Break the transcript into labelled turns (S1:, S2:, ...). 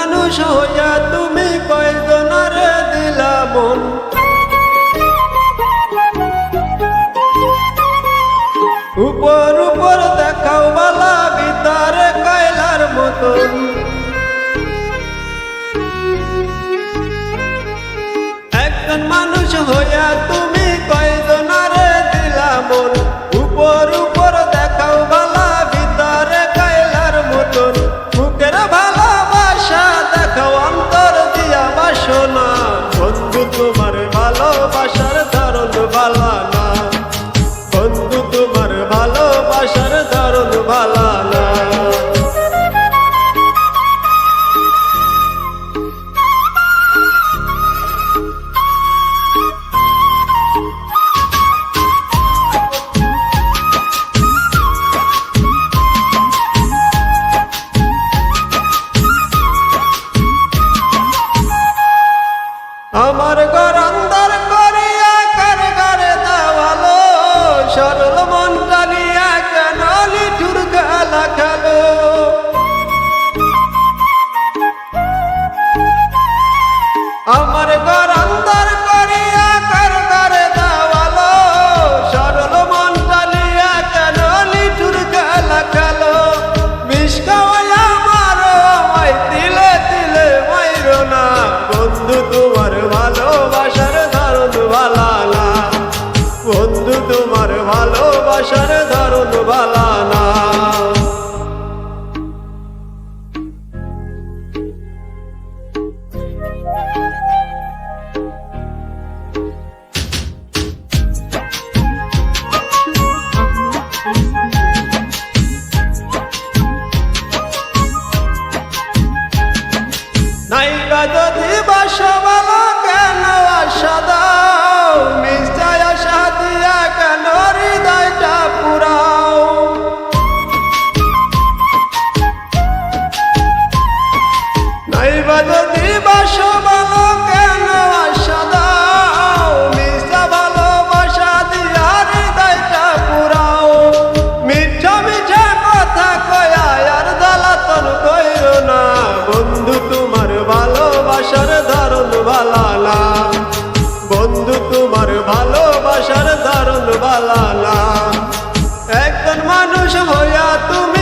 S1: মানুষ হইয়া তুমি কয়জনারে দিলা উপর উপর দেখাও বালা বিতারে কয়লার মতন। একজন মানুষ হইয়া তুমি আমার ঘর অন্দর করিয়া কার ঘরে দাওয়ালো। সরল মন কালিয়া কানালি ঠুরকালা খালো আমার ঘর তোমার ভালোবাসার দারুণ বালালা। একজন মানুষ হইয়া তুমি